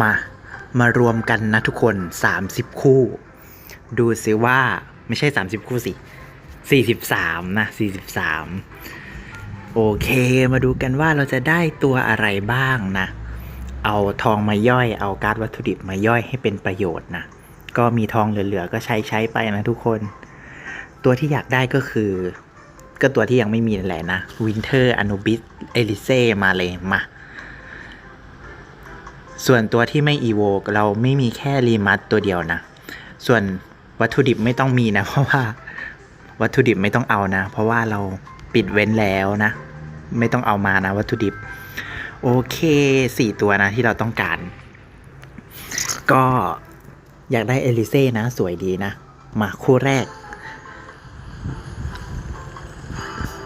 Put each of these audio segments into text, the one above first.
มา มารวมกันนะทุกคน 30 คู่ ดูซิว่าไม่ใช่ 30 คู่สิ 43 นะ 43 โอเค มาดูกันว่าเราจะได้ตัวอะไรบ้างนะ เอาทองมาย่อย เอาการ์ดวัตถุดิบมาย่อยให้เป็นประโยชน์นะ ก็มีทองเหลือๆ ก็ใช้ใช้ไปนะทุกคน ตัวที่อยากได้ก็คือ ก็ตัวที่ยังไม่มีนั่นแหละนะ Winter Anubis Elise มาเลยมา ส่วนตัวที่ไม่ EVO เราไม่มีแค่รีมัดตัวเดียวนะ ส่วนวัตถุดิบไม่ต้องมีนะ เพราะว่าวัตถุดิบไม่ต้องเอานะ เพราะว่าเราปิดเว้นแล้วนะ ไม่ต้องเอามานะ วัตถุดิบ โอเคสี่ตัวนะที่เราต้องการ ก็อยากได้เอลิเซ่นะ สวยดีนะ มาคู่แรก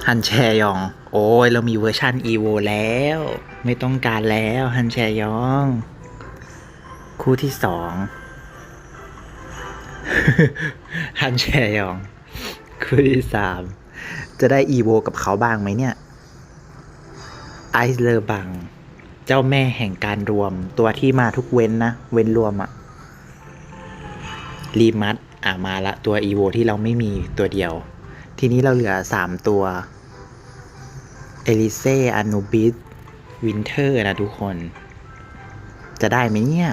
ฮันแชยอง โอ้ย เรามีเวอร์ชัน EVO แล้ว ไม่ต้องการแล้วฮันแชยอง คู่ที่สองฮันแชยอง คู่ที่สามจะได้ EVO กับเขาบ้างไหมเนี่ย ไอซ์เลอร์บัง เจ้าแม่แห่งการรวมตัวที่มาทุกเว้นนะ เว้นรวมอะรีมัดอะมาละตัว EVO ที่เราไม่มีตัวเดียว ทีนี้เราเหลือสามตัว เอลิเซ่อนูบิสวินเทอร์นะทุกคน จะได้ไหมเนี่ย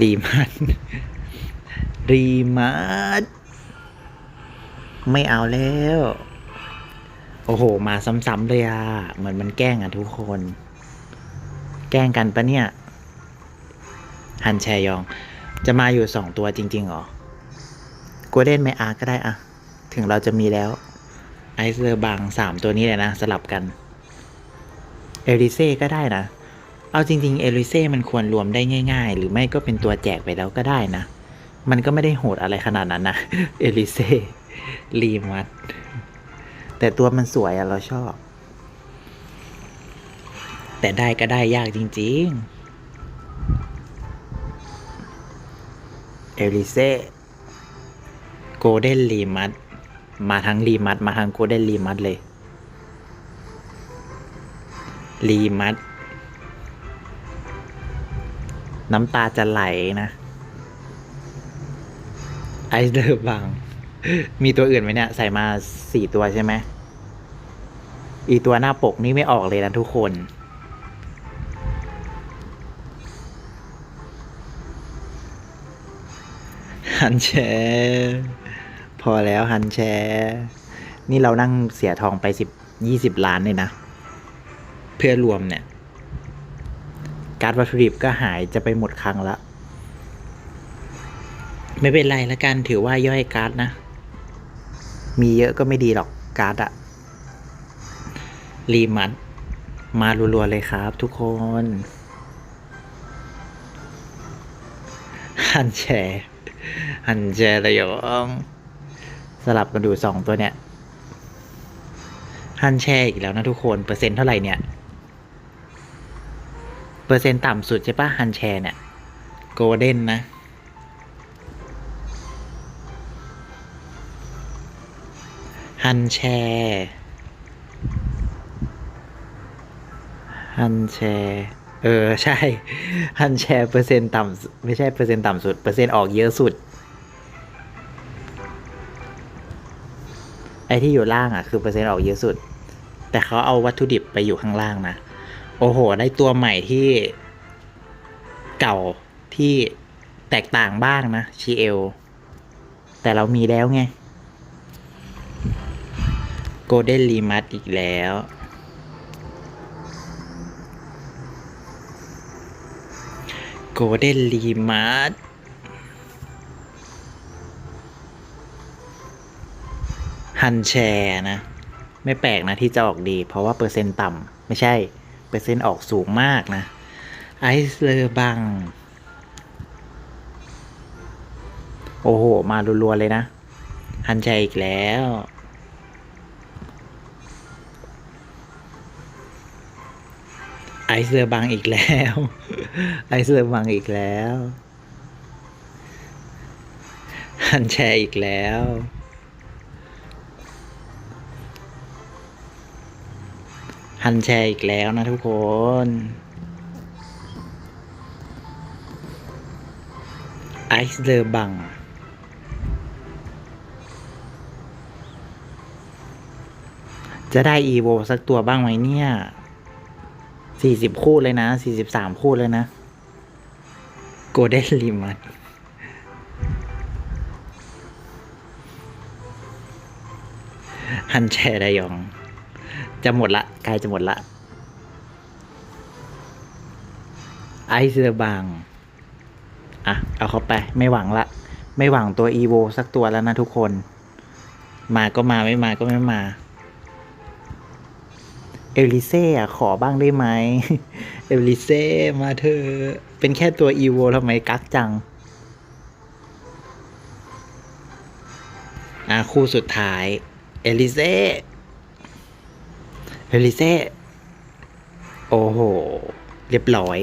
รีมัดรีมัดไม่เอาแล้ว โอ้โห มาซ้ำๆเลยอะเหมือนมันแกล้งอะทุกคน แกล้งกันปะเนี่ย ฮันแชยอง จะมาอยู่สองตัวจริงๆหรอโกลเด้นไม่อาร์ก็ได้อะถึงเราจะมีแล้ว ไอซ์เลอร์บางสามตัวนี้เลยนะ สลับกัน เอลิเซ่ก็ได้นะ เอาจริง ๆ เอลิเซ่มันควรรวมได้ง่าย ๆ หรือไม่ก็เป็นตัวแจกไปแล้วก็ได้นะ มันก็ไม่ได้โหดอะไรขนาดนั้นนะ เอลิเซ่รีมัดแต่ตัวมันสวยอะเราชอบ แต่ได้ก็ได้ยากจริง ๆเอลิเซ่โกลเด้นรีมัด มาทั้งรีมัดมาทั้งโกลเด้นรีมัดเลย รีมัด น้ำตาจะไหลนะ ไอเดอร์บังมีตัวอื่นไหมเนี่ย ใส่มาสี่ตัวใช่ไหม อีตัวหน้าปกนี่ไม่ออกเลยนะทุกคนฮันแชร์ พอแล้วฮันแชร์ นี่เรานั่งเสียทองไปสิบยี่สิบล้านเลยนะ เพื่อรวมเนี่ย การ์ดวัตถุดิบก็หายจะไปหมดครั้งละ ไม่เป็นไรละกันถือว่าย่อยการ์ดนะ มีเยอะก็ไม่ดีหรอกการ์ดอะรีมัดมารัวๆเลยครับทุกคนฮันแชร์ฮันแชร์ระยอง สลับกันดูสองตัวเนี่ยฮันแชร์อีกแล้วนะทุกคนเปอร์เซ็นต์เท่าไหร่เนี่ย เปอร์เซ็นต์ต่ำสุดใช่ปะฮันแชร์เนี่ยโกลเด้นนะ ฮันแชร์ฮันแชร์เออ ใช่ ฮันแชร์เปอร์เซ็นต์ต่ำไม่ใช่เปอร์เซ็นต์ต่ำสุด เปอร์เซ็นต์ออกเยอะสุด อ้ที่อยู่ล่างอะคือเปอร์เซ็นต์ออกเยอะสุด แต่เขาเอาวัตถุดิบไปอยู่ข้างล่างนะ โอ้โห ได้ตัวใหม่ที่เก่าที่แตกต่างบ้างนะชีเอลแต่เรามีแล้วไงโกลเด้นรีมัดอีกแล้วโกลเด้นรีมัด ฮันแชร์นะ ไม่แปลกนะที่จะออกดี เพราะว่าเปอร์เซ็นต์ต่ำไม่ใช่ เปอร์เซ็นต์ออกสูงมากนะไอซ์เลอร์บัง โอ้โห มารัวๆเลยนะ ฮันแชร์อีกแล้วไอซ์เลอร์บังอีกแล้ว ไอซ์เลอร์บังอีกแล้ว ฮันแชร์อีกแล้ว ฮันแชร์อีกแล้วนะทุกคน ไอซ์เดอร์บัง จะได้อีโวสักตัวบ้างไหมเนี่ยสี่สิบคู่เลยนะสี่สิบสามคู่เลยนะโกลเด้นลิมัดฮันแชร์ได้ยอง จะหมดละใกล้จะหมดละ ไอซ์เลอบาง อะ เอาเข้าไปไม่หวังละ ไม่หวังตัวอีโวสักตัวแล้วนะทุกคน มาก็มาไม่มาก็ไม่มา เอลิเซ่ขอบ้างได้ไหม เอลิเซ่มาเธอ เป็นแค่ตัวอีโวทำไมกักจัง อะคู่สุดท้าย เอลิเซ่ เฮลิเซ่ โอ้โห เรียบร้อย